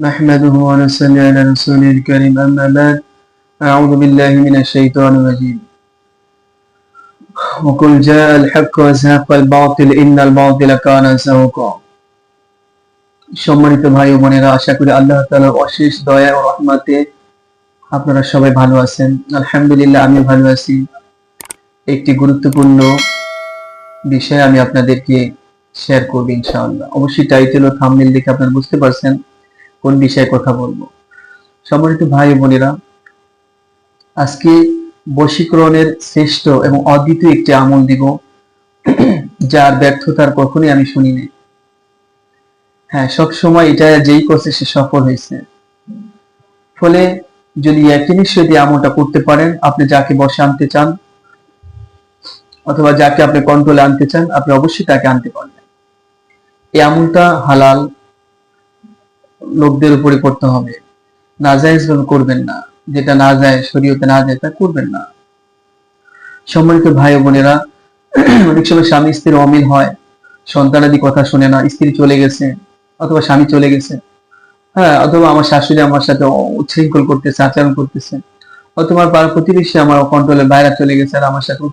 نحمده ونصلي على رسوله الكريم أما بعد أعوذ بالله من الشيطان الرجيم وقل جاء الحق وزهق الباطل إن الباطل كان زهوقا সম্মানিত ভাই ও বোনেরা আশা করি আল্লাহ তাআলার অশেষ দয়া ও রহমতে আপনারা সবাই ভালো আছেন আলহামদুলিল্লাহ আমি ভালো আছি একটি গুরুত্বপূর্ণ বিষয় আমি আপনাদেরকে শেয়ার করব ইনশাআল্লাহ অবশ্যই টাইটেল ও থাম্বনেল দেখে আপনারা বুঝতে পারছেন কোন বিষয়ে কথা বলব? সম্মানিত ভাই বোনেরা, আজকে বশীকরণের শ্রেষ্ঠ এবং অদ্বিতীয় একটি আমল দিব, যার ব্যর্থতার কখনই আমি শুনিনি হ্যাঁ সব সময় এটা যেই করছে সে সফল হয়েছে। ফলে যদি একই নিশ্চয় দিয়ে আমলটা করতে পারেন, আপনি যাকে বসে আনতে চান, অথবা যাকে আপনি কন্ট্রোলে আনতে চান, আপনি অবশ্যই তাকে আনতে পারবেন। এই আমলটা হালাল লোকদের উপরে করতে হবে। নাজায়েজ ভাবে করবেন না। যেটা না যায়, শরীয়তে না যায় তা করবেন না। সম্মানিত ভাই বোনেরা, অনেক সময় স্বামী স্ত্রীর অমিল হয়। সন্তানাদি কথা শুনে না, স্ত্রী চলে গেছে অথবা স্বামী চলে গেছে। হ্যাঁ অথবা আমার শাশুড়ি আমার সাথে উচ্ছৃঙ্খল করতেছে, আচরণ করতেছে। অথবা পাড়া প্রতিবেশী আমার কন্ট্রোলের বাইরে চলে গেছে আর আমার সাথে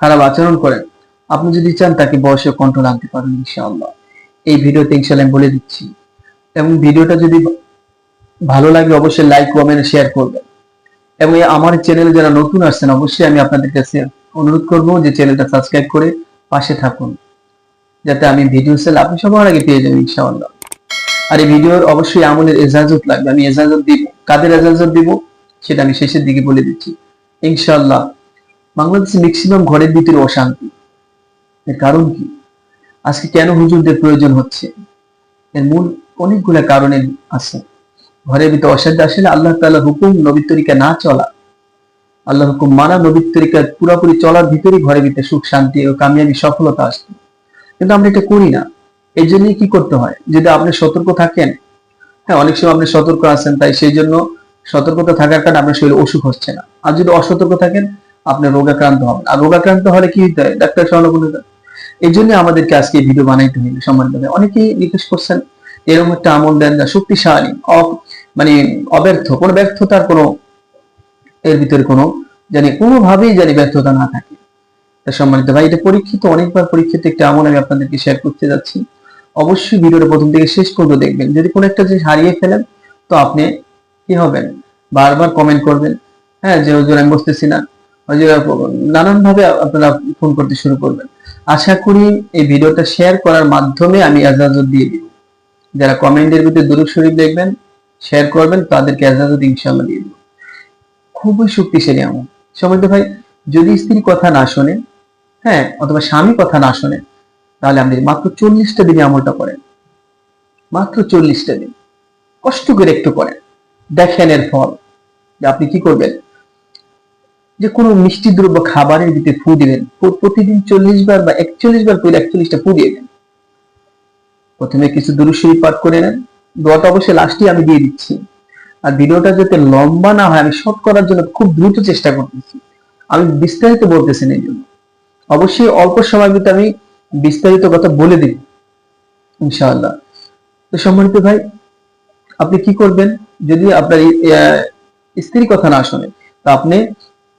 খারাপ আচরণ করেন আপনি যদি চান তাকে বয়সে কন্ট্রোল আনতে পারেন, ইনশাআল্লাহ। এই ভিডিওতে ইনশাআল্লাহ আমি বলে দিচ্ছি। এবং ভিডিওটা যদি ভালো লাগে, অবশ্যই লাইক কমেন্ট শেয়ার করবেন। এবং আমার চ্যানেলে যারা নতুন আসছেন, অবশ্যই আমি আপনাদের কাছে অনুরোধ করব যে চ্যানেলটা সাবস্ক্রাইব করে পাশে থাকুন, যাতে আমি ভিডিও সেল আপনি সবার আগে পেয়ে যাবেন, ইনশাআল্লাহ। আর এই ভিডিওর অবশ্যই আমলের এজাজত লাগবে। আমি এজাজত দিব। কাদের এজাজত দিব? সেটা আমি শেষের দিকে বলে দিচ্ছি। ইনশাআল্লাহ, বাংলাদেশে ম্যাক্সিমাম ঘরের ভিতরে অশান্তি। এর কারণ কি? আজকে কেন হুজুরদের প্রয়োজন হচ্ছে? এর মূল অনেকগুলো কারণে আছে। ঘরের ভিতরে অশান্তি আসলে আল্লাহ তাআলা হুকুম নবীর তরিকা না চলা। আল্লাহ হুকুম মানা নবীর তরিকা পুরোপুরি চলার ভিতরেই ঘরের ভিতরে সুখ, শান্তি ও কামিয়াবি সফলতা আসবে। কিন্তু আমরা এটা করি না। এই জন্যই কি করতে হয়? যদি আপনি সতর্ক থাকেন হ্যাঁ অনেক সময় আপনি সতর্ক আছেন, তাই সেই জন্য সতর্কতা থাকার কারণে আপনার শরীরে অসুখ হচ্ছে না। আর যদি অসতর্ক থাকেন, আপনি রোগাক্রান্ত হবেন। আর রোগাক্রান্ত হলে কি হতে হয়? ডাক্তার স্বর্ণকুল এই জন্য আমাদেরকে আজকে ভিডিও বানাইতে হইবে সম্মানিত। অনেকেই জিজ্ঞেস করছেন এরকম একটা আমল দেন যা শক্তিশালী মানে অব্যর্থ, কোনো ব্যর্থতার কোনো এর ভিতরে কোনো জানি কোনোভাবেই জানি ব্যর্থতা না থাকে। সম্মানিত ভাই, এটা পরীক্ষিত, অনেকবার পরীক্ষিত একটা আমল আমি আপনাদেরকে শেয়ার করতে যাচ্ছি। অবশ্যই ভিডিওটা প্রথম থেকে শেষ পর্যন্ত দেখবেন। যদি কোনো একটা জিনিস হারিয়ে ফেলেন, তো আপনি কি হবেন? বারবার কমেন্ট করবেন। হ্যাঁ যে, হুজুর, আমি বুঝতেছি না। নানান ভাবে আপনারা ফোন করতে শুরু করবেন। আশা করি এই ভিডিওটা শেয়ার করার মাধ্যমে আমি এজাজত দিয়ে দিব। যারা কমেন্টের ভিতরে দুরুদ শরীফ দেখবেন শেয়ার করবেন, তাদেরকে এজাজত ইনশাআল্লাহ দিয়ে দিব। খুবই শক্তিশালী আমল। সময় ভাই, যদি স্ত্রী কথা না শোনে হ্যাঁ অথবা স্বামী কথা না শোনে, তাহলে আপনি মাত্র চল্লিশটা দিনে আমলটা করেন। মাত্র চল্লিশটা দিন। কষ্ট করে একটু করেন। দেখেন এর ফল। যে আপনি কি করবেন? যে কোনো মিষ্টি দ্রব্য খাবারের ভিতরে ফু দিবেন। প্রতিদিন চল্লিশ বার বা একচল্লিশ বার করে একচল্লিশটা ফু দিয়ে দেন। প্রথমে কিছু দুরুশ্বরী পাঠ করে নেন। দোয়াটা অবশ্যই লাস্টে আমি দিয়ে দিচ্ছি। আর ভিডিওটা যাতে লম্বা না হয় আমি শর্ট করার জন্য খুব দ্রুত চেষ্টা করতেছি। আমি বিস্তারিত বলতেছি না এই জন্য। অবশ্যই অল্প সময়ের ভিতরে আমি বিস্তারিত কথা বলে দিব ইনশাআল্লাহ। তো সম্মানিত ভাই আপনি কি করবেন? যদি আপনার এই, আহ, স্ত্রী কথা না শোনে তা আপনি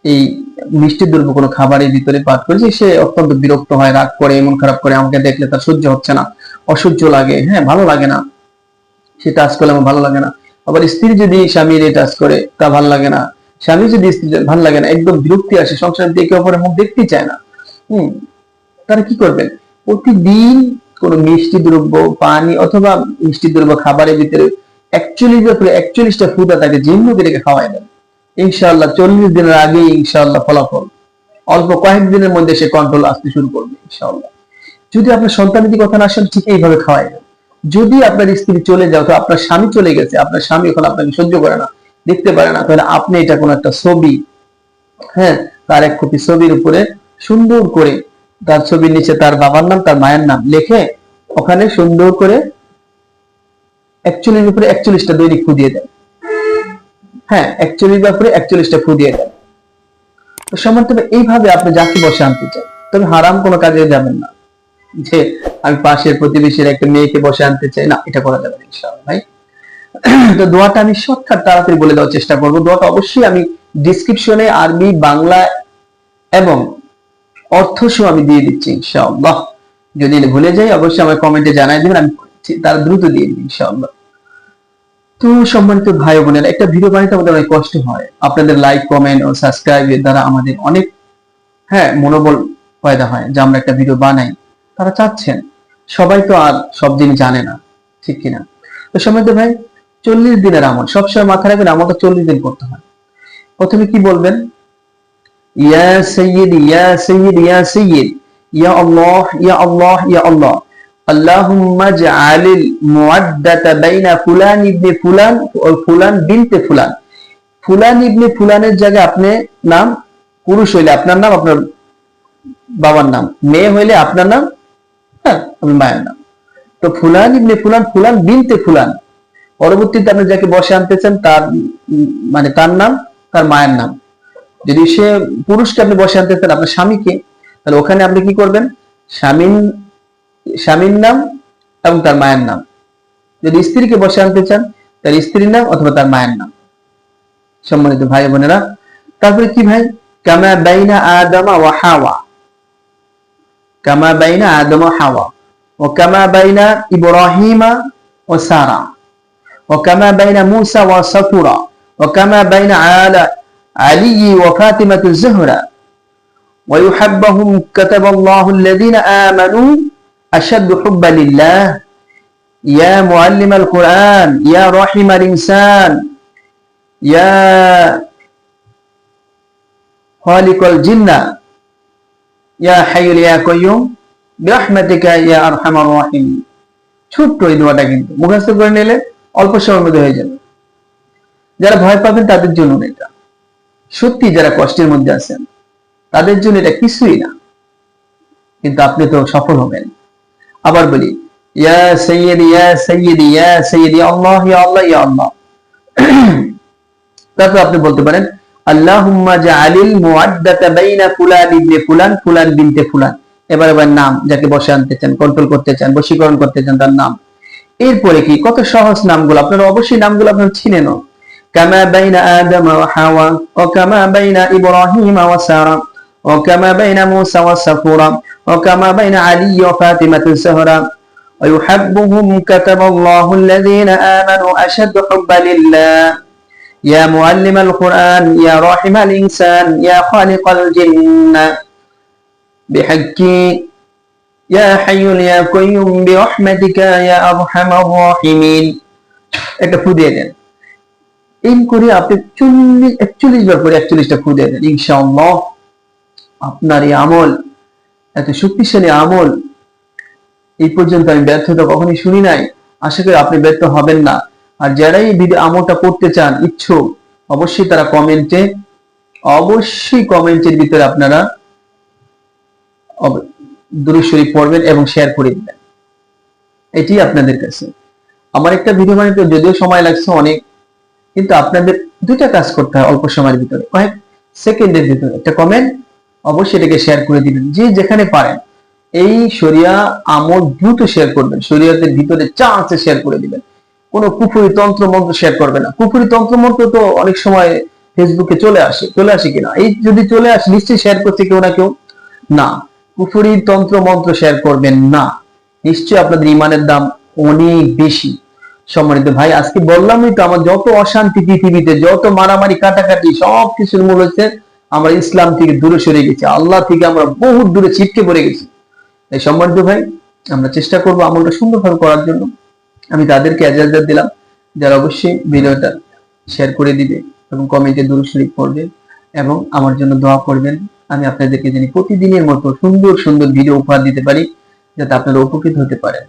এই মিষ্টি দ্রব্য কোনো খাবারের ভিতরে পাঠ করেছে, সে অত্যন্ত বিরক্ত হয়, রাগ করে এমন খারাপ করে, আমাকে দেখলে তার সহ্য হচ্ছে না, অসহ্য লাগে হ্যাঁ ভালো লাগে না, সে টাচ করলে আমার ভালো লাগে না, আবার স্ত্রী যদি স্বামীর এই টাচ করে, তা ভালো লাগে না, স্বামী যদি স্ত্রী ভালো লাগে না, একদম বিরক্তি আসে সংসার দেখে অপরের মুখ দেখতে চায় না, হম, তারা কি করবেন প্রতিদিন কোন মিষ্টি দ্রব্য পানি অথবা মিষ্টি দ্রব্য খাবারের ভিতরে একচল্লিশ একচল্লিশটা ফুটা তাকে জিন্ন রেখে খাওয়াই দেন ইনশাআল্লাহ চল্লিশ দিনের আগে ইনশাআল্লাহ ফলাফল। অল্প কয়েকদিনের মধ্যে সে কন্ট্রোল আসতে শুরু করবে, ইনশাআল্লাহ। যদি আপনার সন্তানের কথা না আসেন ঠিক এইভাবে খাওয়াই যদি আপনার স্ত্রী চলে যাও তো আপনার স্বামী চলে গেছে, আপনার স্বামী এখন আপনাকে সহ্য করে না, দেখতে পারে না, তাহলে আপনি এটা কোন একটা ছবি হ্যাঁ তার এক কপি ছবির উপরে সুন্দর করে তার ছবির নিচে তার বাবার নাম, তার মায়ের নাম লেখে ওখানে সুন্দর করে একচল্লিশ উপরে একচল্লিশটা দৈনিক ফু দিয়ে। হ্যাঁ একচল্লিশ উপরে একচল্লিশটা দিয়ে দেন তো সমান তবে এইভাবে আপনি যাকে বসে আনতে চান, তবে হারাম কোনো কাজে যাবেন না। যে আমি পাশের প্রতিবেশীর একটা মেয়েকে বসে আনতে চাই, না, এটা করা যাবে ইনশাআল্লাহ, ভাই। তো দোয়াটা আমি শর্টকাট তাড়াতাড়ি বলে দেওয়ার চেষ্টা করব। দোয়াটা অবশ্যই আমি ডিসক্রিপশনে আরবি, বাংলা এবং অর্থ সহ আমি দিয়ে দিচ্ছি, ইনশাআল্লাহ। যদি ভুলে যাই, অবশ্যই আমার কমেন্টে জানাই দিবেন, আমি তার দ্রুত দিয়ে দিই ইনশাআল্লাহ। তো সম্মানিত ভাই বোনেরা, একটা ভিডিও বানাতে আমাদের অনেক কষ্ট হয়। আপনাদের লাইক কমেন্ট ও সাবস্ক্রাইবের দ্বারা আমাদের অনেক হ্যাঁ মনোবল পয়দা হয় যে আমরা একটা ভিডিও বানাই। তারা চাচ্ছেন, সবাই তো আর সব দিন জানে না, ঠিক কিনা তো সম্মানিত ভাই, চল্লিশ দিনের আমল, সবসময় মাথায় রাখবেন, আমলটা চল্লিশ দিন করতে হয়। প্রথমে কি বলবেন? ইয়া সৈয়দ ইয়া সৈয়দ ইয়া সৈয়দ ইয়া আল্লাহ ইয়া আল্লাহ ইয়া আল্লাহ। اللهم اجعل المودة بين فلان ابن فلان ফুলান বিনতে ফুলান ফুলান ইবনে ফুলানের জায়গায় আপনি নাম পুরুষ হইলে আপনার নাম আপনার বাবার নাম মেয়ে হইলে আপনার নাম হ্যাঁ আপনার মায়ের নাম তো ফুলান ইবনে ফুলান ফুলান বিনতে ফুলান পরবর্তীতে আপনি যাকে বসে আনতেছেন তার উম, মানে তার নাম তার মায়ের নাম যদি সে পুরুষকে আপনি বসে আনতেছেন আপনার স্বামীকে তাহলে ওখানে আপনি কি করবেন স্বামীর স্বামীর নাম এবং তার মায়ের নাম যদি স্ত্রীকে বসে আনতে চান তার স্ত্রীর নাম অথবা তার মায়ের নাম সম্মানিত ভাই বোনেরা তারপরে কি ভাই কামা বাইনা আদমা ওয়া হাওয়া কামা বাইনা আদম ওয়া হাওয়া ও কামা বাইনা ইব্রাহিমা ও সারা ও কামা বাইনা মুসা ওয়া সাফুরা ও কামা বাইনা আলা علي وفاطمة الزهرة ويحبهم كتب الله الذين آمنوا أشد حبا لله يا معلم القرآن يا رحم الإنسان يا خالق الجنة يا حي يا قيوم برحمتك يا أرحم الراحمين ছোট্ট এই দোয়াটা কিন্তু মুখস্থ করে নিলে অল্প সময়ের মধ্যে হয়ে যাবে যারা ভয় পাবেন তাদের জন্য না এটা সত্যি যারা কষ্টের মধ্যে আছেন তাদের জন্য এটা কিছুই না কিন্তু আপনি তো সফল হবেন আবার বলি, ইয়া সৈয়দ ইয়া সৈয়দ ইয়া সৈয়দ আল্লাহ, ইয়া আল্লাহ ইয়া আল্লাহ। তারপর আপনি বলতে পারেন, আল্লাহুম্মা বাইনা ফুলান ইবনে ফুলান ফুলান বিনতে ফুলান। এবার এবার নাম, যাকে বসে আনতে চান কন্ট্রোল করতে চান, বশীকরণ করতে চান, তার নাম। এরপরে কি, কত সহজ নামগুলো, আপনারা অবশ্যই নামগুলো আপনারা চিনেন কামা বাইনা আদম ওয়া হাওয়া, ও কামা বাইনা ইব্রাহিম ওয়া সারা। وكما بين موسى وسفورة وكما بين علي وفاطمة الزهراء ويحبهم كتب الله الذين آمنوا أشد حبا لله يا معلم القرآن يا راحم الإنسان يا خالق الجنة بحق يا حي يا قيوم برحمتك يا أرحم الراحمين একটা ফু দিয়ে দেন এই করে আপনি চল্লিশ একচল্লিশ বার করে একচল্লিশটা ফু দিয়ে দেন ইনশাআল্লাহ আপনার এই আমল, এত শক্তিশালী আমল, এই পর্যন্ত আমি ব্যর্থতা কখনই শুনি নাই। আশা করি আপনি ব্যর্থ হবেন না। আর যারাই এই আমলটা করতে চান, ইচ্ছুক, অবশ্যই তারা কমেন্টে অবশ্যই কমেন্টের ভিতরে আপনারা দূরেশ্বরী পড়বেন এবং শেয়ার করে দিবেন। এটি আপনাদের কাছে। আমার একটা ভিডিও বানাতে যদিও সময় লাগছে অনেক, কিন্তু আপনাদের দুইটা কাজ করতে হয় অল্প সময়ের ভিতরে। কয়েক সেকেন্ডের ভিতরে। একটা কমেন্ট অবশ্যই এটাকে শেয়ার করে দিবেন। যে যেখানে পারেন, এই শরিয়া আমল দ্রুত শেয়ার করবেন। শরিয়াতের ভিতরে চা আছে শেয়ার করে দিবেন। কোন কুফুরি তন্ত্র মন্ত্র শেয়ার করবে না। কুফুরি তন্ত্র মন্ত্র তো অনেক সময় ফেসবুকে চলে আসে। চলে আসে কিনা? এই যদি চলে আসে, নিশ্চয়ই শেয়ার করছে কেউ না কেউ? না। কুফুরি তন্ত্র মন্ত্র শেয়ার করবেন না। নিশ্চয়ই আপনাদের ইমানের দাম অনেক বেশি। সম্মানিত ভাই, আজকে বললামই তো, আমার যত অশান্তি পৃথিবীতে, যত মারামারি, কাটাকাটি সব কিছুর মূল হচ্ছে আমরা ইসলাম থেকে দূরে সরে গেছি, আল্লাহ থেকে আমরা বহু দূরে ছিটকে পড়ে গেছি। এই সম্মানিত ভাই, আমরা চেষ্টা করব আমলটা সুন্দরভাবে করার জন্য। আমি তাদেরকে এজাজত দিলাম, যারা অবশ্যই ভিডিওটা শেয়ার করে দিবে এবং কমেন্টে দূর শরীফ পড়বে এবং আমার জন্য দোয়া করবেন। আমি আপনাদেরকে জানি প্রতিদিনের মতো সুন্দর সুন্দর ভিডিও উপহার দিতে পারি, যাতে আপনারা উপকৃত হতে পারেন।